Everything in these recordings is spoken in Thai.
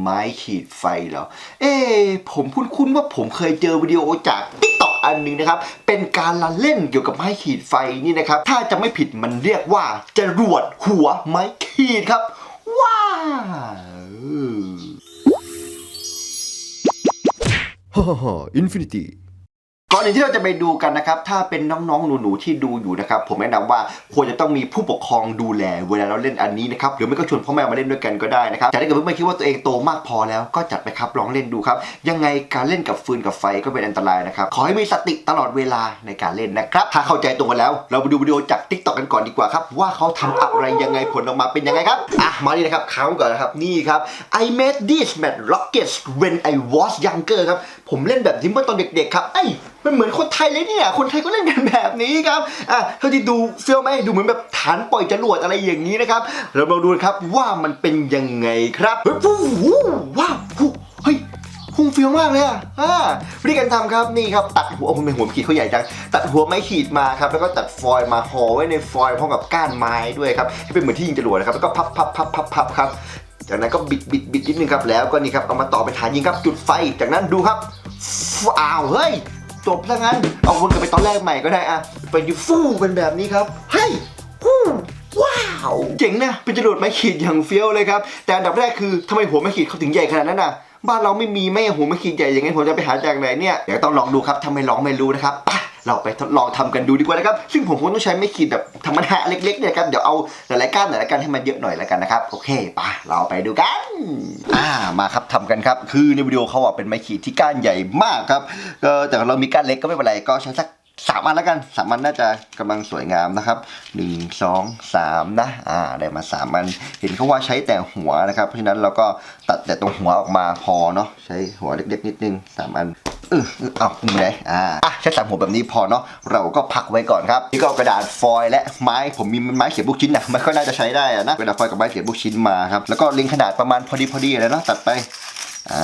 ไม้ขีดไฟเหรอ เอ๊ผมคุ้นๆว่าผมเคยเจอวิดีโอจากติ๊กต็อกอันนึงนะครับ เป็นการละเล่นเกี่ยวกับไม้ขีดไฟนี่นะครับ ถ้าจะไม่ผิดมันเรียกว่าจรวดหัวไม้ขีดครับ ว้าวฮ่าฮ่าฮ่าอินฟินิตี้ ก่อนอื่นที่เราจะไปดูกันนะครับ ถ้าเป็นน้องๆ หนูๆ ที่ดูอยู่นะครับ ผมแนะนำว่าควรจะต้องมีผู้ปกครองดูแล เวลาเราเล่นอันนี้นะครับ หรือไม่ก็ชวนพ่อแม่มาเล่นด้วยกันก็ได้นะครับแต่ถ้าเกิดเพื่อนๆคิดว่าตัวเองโตมากพอแล้วก็จัดไปครับ ลองเล่นดูครับ ยังไงการเล่นกับฟืนกับไฟก็เป็นอันตรายนะครับ ขอให้มีสติตลอดเวลาในการเล่นนะครับ ถ้าเข้าใจตรงกันแล้ว เราไปดูวิดีโอจาก t ิ k t o k กันก่อนดีกว่าครับ ว่าเขาทำอะไรยังไงผลออกมาเป็นยังไงครับ อะ มาดีนะครับเขาก่อนนะครับ นี่ครับ I made this mad rockets when I was younger ครับ ผมเล่นแบบนี้เมื่อตอนเด็กๆครับเอ้ มันเหมือนคนไทยเลยเนี่ย คนไทยก็เล่นกันแบบนี้ครับอะเท่าที่ดูเฟีลไหมดูเหมือนแบบฐานปล่อยจรวดอะไรอย่างนี้นะครับเรามาดูครับว่ามันเป็นยังไงครับเฮ้ยว้ว้าวเฮ้ยพุ่งเฟี้ยวมากเลยอะอ่าวิธีการทำครับนี่ครับตัดหัวผมเป็นหัวขีดเขาใหญ่จังตัดหัวไม้ขีดมาครับแล้วก็ตัดฟอยล์มาห่อไว้ในฟอยล์พร้อมกับก้านไม้ด้วยครับให้เป็นเหมือนที่ยิงจรวดนะครับแล้วก็พับพับพับพับพับครับจากนั้นก็บิดบิดบิดนิดนึงครับแล้วก็นี่ครับเอามาต่อเป็นฐานยิงครับจุดไฟ จากนั้นดูครับอ้าวเฮ้ย จบแล้วงั้น เอาวนกลับไปตอนแรกใหม่ก็ได้อะไปดูฟู่เป็นแบบนี้ครับเฮ้ยฟู่ว้าว เจ๋งนะเป็นจรวดไม้ขีดอย่างเฟี้ยวเลยครับ แต่อันดับแรกคือทำไมหัวไม้ขีดเขาถึงใหญ่ขนาดนั้นน่ะ บ้านเราไม่มีไม่หัวไม่ขีดใหญ่อย่างงั้นผมจะไปหาจากไหนเนี่ยเดี๋ยวต้องลองดูครับถ้าไม่ลองไม่รู้นะครับไป เราไปทดลองทำกันดูดีกว่านะครับ ซึ่งผมคงต้องใช้ไม่ขีดแบบธรรมดาเล็กๆเนี่ยครับ เดี๋ยวเอาหลายๆก้านหลายๆก้านให้มันเยอะหน่อยแล้วกันนะครับ โอเคไปเราไปดูกัน อ่า มาครับทำกันครับ คือในวิดีโอเขาอะเป็นไม้ขีดที่ก้านใหญ่มากครับแต่เรามีก้านเล็กก็ไม่เป็นไร ก็ใช้สักสามอันแล้วกันสามอันน่าจะกำลังสวยงามนะครับหนึ่งสองสามนะอ่าได้มาสามอัน เห็นเขาว่าใช้แต่หัวนะครับ เพราะฉะนั้นเราก็ตัดแต่ตรงหัวออกมาพอเนาะใช้หัวเล็กๆ นิดนึงสามอัน เออเออเอามือไหนอ่าอะใช้สามหัวแบบนี้พอเนาะเราก็พักไว้ก่อนครับนี่ก็เอากระดาษฟอยล์และไม้ผมมีไม้เขียนลูกชิ้นนะมันก็น่าจะใช้ได้อะนะกระดาษฟอยล์กับไม้เขียนลูกชิ้นมาครับแล้วก็ล็งขนาดประมาณพอดีพอดีเลยเนาะตัดไปอ่า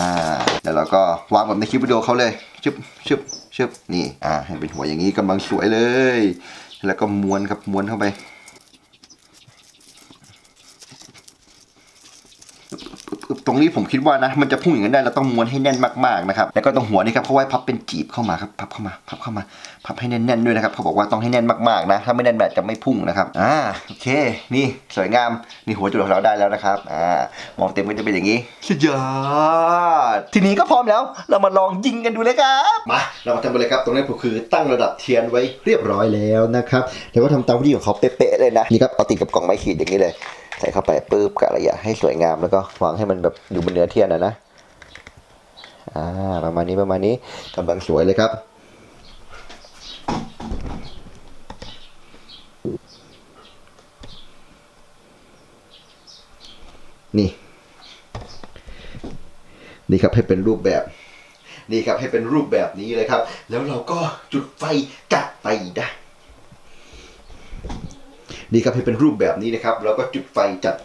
แล้วเราก็วางแบบในคลิปวิดีโอเขาเลยชึบชึบชึบนี่อ่าให้เป็นหัวอย่างนี้กำลังสวยเลย แล้วก็ม้วนครับม้วนเข้าไปปึ๊บต รงนี้ผมคิดว่านะ มันจะพุ่งอย่างนั้นได้เราต้องม้วนให้แน่นมากๆนะครับแล้วก็ตรงหัวนี่ครับเขาไว้พับเป็นจีบเข้ามาครับพับเข้ามาพับเข้ามา พับให้แน่นๆด้วยนะครับเขาบอกว่าต้องให้แน่นมากๆนะ ถ้าไม่แน่นแบบจะไม่พุ่งนะครับอ่าโอเค นี่สวยงามนี่หัวจุดของเราได้แล้วนะครับอ่ามองเต็มก็จะเป็นอย่างนี้สุดยอดทีนี้ก็พร้อมแล้ว เรามาลองยิงกันดูเลยครับมาเรามาทำกันเลยครับตรงนี้ผมคือตั้งระดับเทียนไว้เรียบร้อยแล้วนะครับแล้วก็ทำตามวิธีของเขาเป๊ะๆเลยนะนี่ครับเอาติดกับกล่องไม้ขีดอย่างนี้เลย ใส่เข้าไปปุ๊บกะระยะให้สวยงามแล้วก็วางให้มันแบบอยู่บนเนื้อเทียนนะนะอ่าประมาณนี้ประมาณนี้กำลังสวยเลยครับนี่ นี่ครับให้เป็นรูปแบบ นี่ครับให้เป็นรูปแบบนี้เลยครับ แล้วเราก็จุดไฟจัดไปได้ นี่ครับให้เป็นรูปแบบนี้นะครับ แล้วก็จุดไฟจัด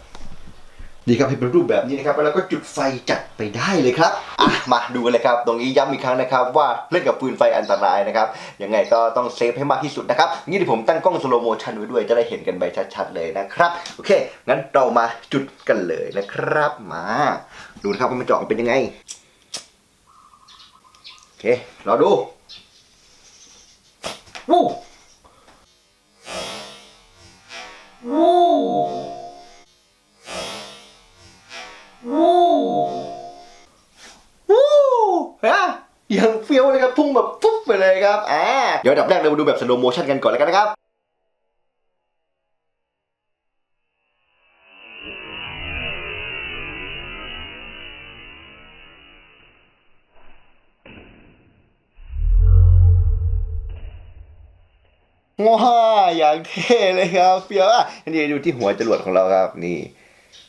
นี่ครับให้เป็นรูปแบบนี้นะครับ แล้วก็จุดไฟจัดไปได้เลยครับอะมาดูกันเลยครับ ตรงนี้ย้ำอีกครั้งนะครับ ว่าเล่นกับปืนไฟอันตรายนะครับยังไงก็ต้องเซฟให้มากที่สุดนะครับนี่ที่ผมตั้งกล้องสโลโมชันไว้ด้วยจะได้เห็นกันไปชัดๆเลยนะครับโอเคงั้นเรามาจุดกันเลยนะครับมาดูนะครับว่ามันจะออกเป็นยังไงโอเครอดูวู้ วู้วู้วู้ฮะยังเฟี้ยวเลยครับพุ่งแบบปุ๊บไปเลยครับอ่าเดี๋ยวดับแรกเรามาดูแบบสโลโมชั่นกันก่อนแล้วกันนะครับว้า อย่างเท่เลยครับเฟี้ยวอะนี่ดูที่หัวจรวดของเราครับนี่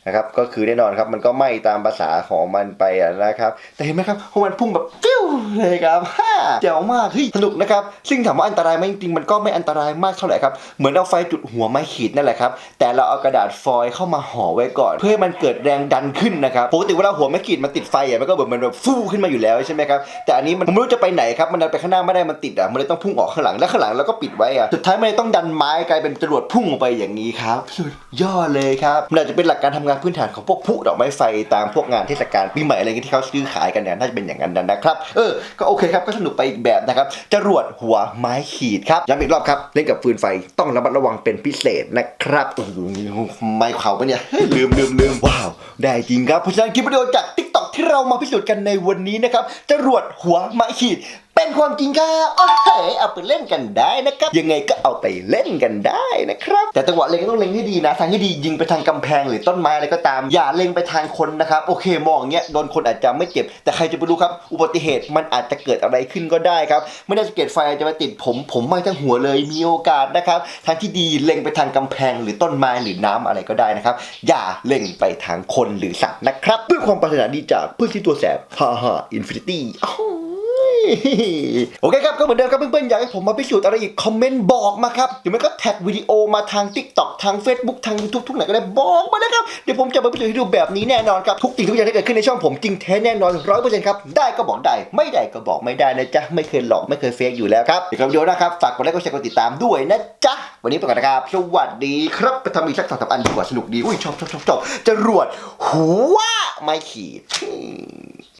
นะครับก็คือแน่นอนครับมันก็ไหม้ตามภาษาของมันไปนะครับแต่เห็นไหมครับพอมันพุ่งแบบฟิวเลยครับฮ่าเจ๋วมากเฮ้ยสนุกนะครับซึ่งถามว่าอันตรายไหมจริงๆมันก็ไม่อันตรายมากเท่าไหร่ครับเหมือนเอาไฟจุดหัวไม้ขีดนั่นแหละครับแต่เราเอากระดาษฟอยล์เข้ามาห่อไว้ก่อน เพื่อให้มันเกิดแรงดันขึ้นนะครับปกติเวลาหัวไม้ขีดมันติดไฟอะมันก็แบบมันแบบฟูขึ้นมาอยู่แล้วใช่ไหมครับแต่อันนี้มันไม่รู้จะไปไหนครับมันดันไปข้างหน้าไม่ได้มันติดอะมันเลยต้องพุ่งออกข้างหลังแล้วข้างหลังเราก็ปิดไว้อะสุดท้ายมันเลยต้องดันไม้กลายเป็นจรวดพุ่งออกไปอย่างนี้ครับสุดยอดเลยครับมันอาจจะเป็นหลักการทำงานานพื้นฐานของพวกผู้ดอกไม้ไฟตามพวกงานเทศกาลปีใหม่อะไรเงี้ยที่เขาซื้อขายกันเนี่ยน่าจะเป็นอย่างนั้นนะครับ เออ ก็โอเคครับ ก็สนุกไปอีกแบบนะครับ จรวดหัวไม้ขีดครับ ย้ำอีกรอบครับ เล่นกับฟืนไฟต้องระมัดระวังเป็นพิเศษนะครับโอ้โหไม้เขาปะเนี่ยลืมลืมลืมว้าว ได้จริงครับ เพราะฉะนั้นคลิปวิดีโอจาก t ิ k t o k ที่เรามาพิสูจน์กันในวันนี้นะครับ จรวดหัวไม้ขีด เป็นความจริงครับโอ้โหเอาไปเล่นกันได้นะครับ ยังไงก็เอาไปเล่นกันได้นะครับ แต่จังหวะเล็งต้องเล็งให้ดีนะทางที่ดียิงไปทางกำแพงหรือต้นไม้อะไรก็ตาม อย่าเล็งไปทางคนนะครับ โอเคมองเงี้ยโดนคนอาจจะไม่เจ็บ แต่ใครจะไปรู้ครับ อุบัติเหตุมันอาจจะเกิดอะไรขึ้นก็ได้ครับ ไม่ได้สเก็ดไฟอาจจะมาติดผม ผมไหม้ทั้งหัวเลย มีโอกาสนะครับ ทางที่ดีเล็งไปทางกำแพงหรือต้นไม้หรือน้ำอะไรก็ได้นะครับ อย่าเล็งไปทางคนหรือสัตว์นะครับ ด้วยความปรารถนาดีจากเพื่อนที่ตัวแสบฮ่าฮ่าอินฟินิตี้ โอเคครับ ก็เหมือนเดิมครับเพื่อนๆ อยากให้ผมมาพิสูจน์อะไรอีก คอมเมนต์บอกมาครับหรือไม่ก็แท็กวิดีโอมาทาง TikTok ทาง Facebook ทาง YouTube ทุกไหนก็ได้บอกมานะครับ เดี๋ยวผมจะมาพิสูจน์ให้ดูแบบนี้แน่นอนครับ ทุกสิ่งทุกอย่างที่เกิดขึ้นในช่องผมจริงแท้แน่นอนร้อยเปอร์เซ็นต์ครับ ได้ก็บอกได้ ไม่ได้ก็บอกไม่ได้นะจ๊ะ ไม่เคยหลอกไม่เคยเฟกอยู่แล้วครับเดี๋ยวกับวิดีโอนะครับฝากกดไลค์กดแชร์กดติดตามด้วยนะจ๊ะวันนี้ไปก่อนนะครับสวัสดีครับไปทำอีกสักสองสามอันดีกว่าสนุกดีอุ้ยชอบชอบชอบชอบจรวดหัวไม่ขีด